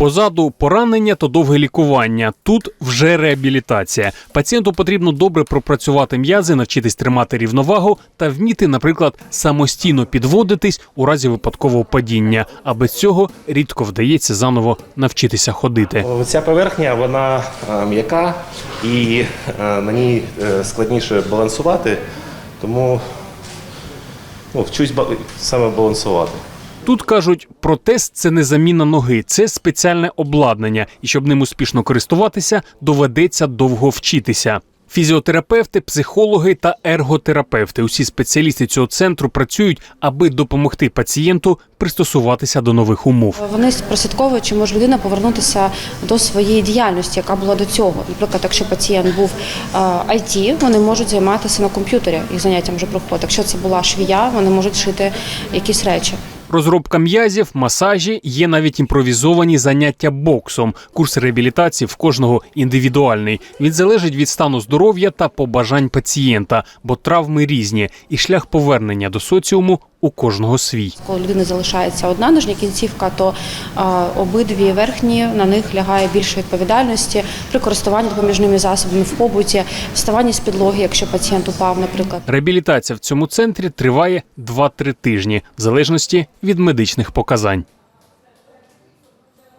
Позаду поранення та довге лікування. Тут вже реабілітація. Пацієнту потрібно добре пропрацювати м'язи, навчитись тримати рівновагу та вміти, наприклад, самостійно підводитись у разі випадкового падіння. А без цього рідко вдається заново навчитися ходити. Ця поверхня вона е, м'яка і е, на ній е, складніше балансувати, тому ну, вчусь саме балансувати. Тут кажуть, протез це не заміна ноги, це спеціальне обладнання, і щоб ним успішно користуватися, доведеться довго вчитися. Фізіотерапевти, психологи та ерготерапевти усі спеціалісти цього центру працюють, аби допомогти пацієнту пристосуватися до нових умов. Вони прослідковують, чи може людина повернутися до своєї діяльності, яка була до цього. Наприклад, якщо пацієнт був е, IT, вони можуть займатися на комп'ютері, їх заняття може проходити. Якщо це була швія, вони можуть шити якісь речі. Розробка м'язів, масажі, є навіть імпровізовані заняття боксом. Курс реабілітації в кожного індивідуальний. Він залежить від стану здоров'я та побажань пацієнта, бо травми різні, і шлях повернення до соціуму у кожного свій. Коли людина залишається одна нижня кінцівка, то обидві верхні на них лягає більше відповідальності при користуванні допоміжними засобами в побуті, вставанні з підлоги, якщо пацієнт упав, наприклад. Реабілітація в цьому центрі триває 2-3 тижні, в залежності від медичних показань.